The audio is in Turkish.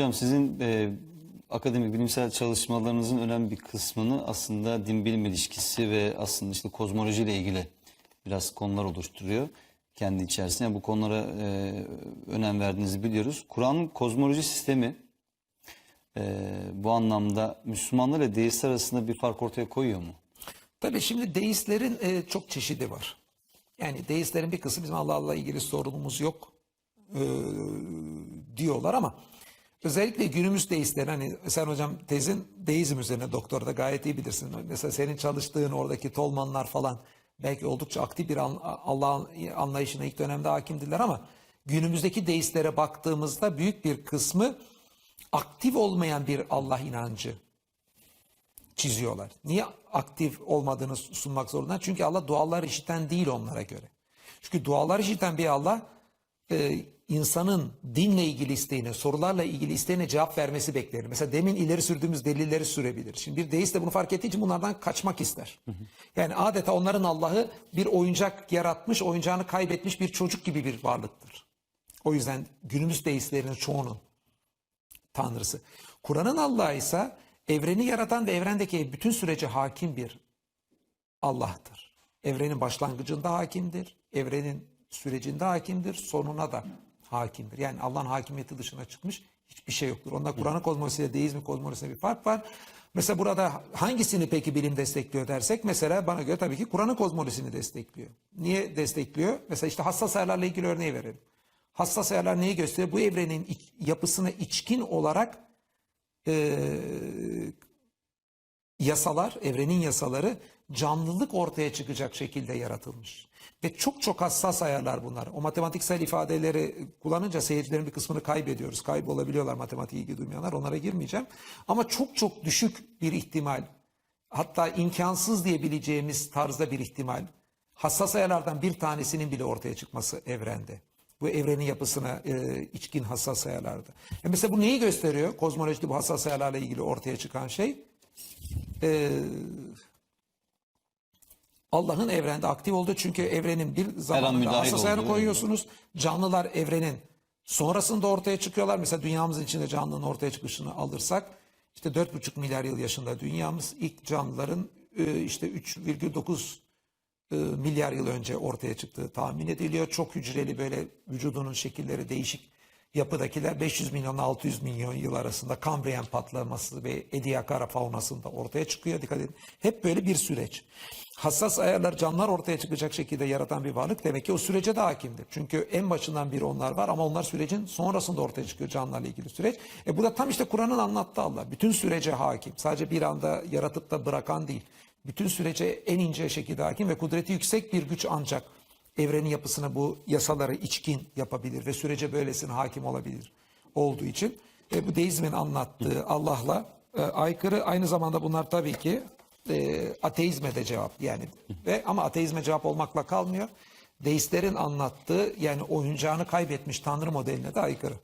Hocam sizin e, akademik bilimsel çalışmalarınızın önemli bir kısmını aslında din bilim ilişkisi ve aslında işte kozmoloji ile ilgili biraz konular oluşturuyor kendi içerisinde. Yani bu konulara e, önem verdiğinizi biliyoruz. Kur'an'ın kozmoloji sistemi e, bu anlamda Müslümanlar ile deistler arasında bir fark ortaya koyuyor mu? Tabii şimdi deistlerin e, çok çeşidi var. Yani deistlerin bir kısmı bizim Allah'la ilgili sorunumuz yok e, diyorlar ama özellikle günümüz deistler hani sen hocam tezin deizm üzerine doktorda gayet iyi bilirsin. Mesela senin çalıştığın oradaki Tolmanlar falan belki oldukça aktif bir an- Allah anlayışına ilk dönemde hakimdiler ama günümüzdeki deistlere baktığımızda büyük bir kısmı aktif olmayan bir Allah inancı çiziyorlar. Niye aktif olmadığını sunmak zorunda? Çünkü Allah dualar işiten değil onlara göre. Çünkü dualar işiten bir Allah e, insanın dinle ilgili isteğine, sorularla ilgili isteğine cevap vermesi beklenir. Mesela demin ileri sürdüğümüz delilleri sürebilir. Şimdi bir deist de bunu fark ettiği için bunlardan kaçmak ister. Yani adeta onların Allah'ı bir oyuncak yaratmış, oyuncağını kaybetmiş bir çocuk gibi bir varlıktır. O yüzden günümüz deistlerin çoğunun tanrısı. Kur'an'ın Allah'ı ise evreni yaratan ve evrendeki bütün sürece hakim bir Allah'tır. Evrenin başlangıcında hakimdir, evrenin sürecinde hakimdir, sonuna da hakimdir. Yani Allah'ın hakimiyeti dışına çıkmış hiçbir şey yoktur. Onda Kur'an'ın kozmolojisiyle deizmin kozmolojisinde bir fark var. Mesela burada hangisini peki bilim destekliyor dersek mesela bana göre tabii ki Kur'an'ın kozmolojisini destekliyor. Niye destekliyor? Mesela işte hassas ayarlarla ilgili örneği verelim. Hassas ayarlar neyi gösteriyor? Bu evrenin iç- yapısına içkin olarak eee, yasalar, evrenin yasaları canlılık ortaya çıkacak şekilde yaratılmış. Ve çok çok hassas ayarlar bunlar. O matematiksel ifadeleri kullanınca seyircilerin bir kısmını kaybediyoruz. Kaybolabiliyorlar matematiğe ilgi duymayanlar. Onlara girmeyeceğim. Ama çok çok düşük bir ihtimal, hatta imkansız diyebileceğimiz tarzda bir ihtimal, hassas ayarlardan bir tanesinin bile ortaya çıkması evrende. Bu evrenin yapısına e, içkin hassas ayarlarda. E mesela bu neyi gösteriyor? Kozmolojide bu hassas ayarlarla ilgili ortaya çıkan şey. E, Allah'ın evrende aktif olduğu çünkü evrenin bir zamanında hassas ayarı koyuyorsunuz. Canlılar evrenin sonrasında ortaya çıkıyorlar. Mesela dünyamızın içinde canlının ortaya çıkışını alırsak işte 4,5 milyar yıl yaşında dünyamız ilk canlıların e, işte 3,9 e, milyar yıl önce ortaya çıktığı tahmin ediliyor. Çok hücreli böyle vücudunun şekilleri değişik yapıdakiler 500 milyonla 600 milyon yıl arasında Kambriyen patlaması ve Ediacara faunasında ortaya çıkıyor. Dikkat edin. Hep böyle bir süreç. Hassas ayarlar canlılar ortaya çıkacak şekilde yaratan bir varlık demek ki o sürece de hakimdir. Çünkü en başından biri onlar var ama onlar sürecin sonrasında ortaya çıkıyor canlılarla ilgili süreç. E bu tam işte Kur'an'ın anlattığı Allah. Bütün sürece hakim. Sadece bir anda yaratıp da bırakan değil. Bütün sürece en ince şekilde hakim ve kudreti yüksek bir güç ancak evrenin yapısına bu yasaları içkin yapabilir ve sürece böylesine hakim olabilir olduğu için e, bu deizmin anlattığı Allah'la e, aykırı aynı zamanda bunlar tabii ki e, ateizme de cevap yani ve ama ateizme cevap olmakla kalmıyor. Deistlerin anlattığı yani oyuncağını kaybetmiş tanrı modeline de aykırı.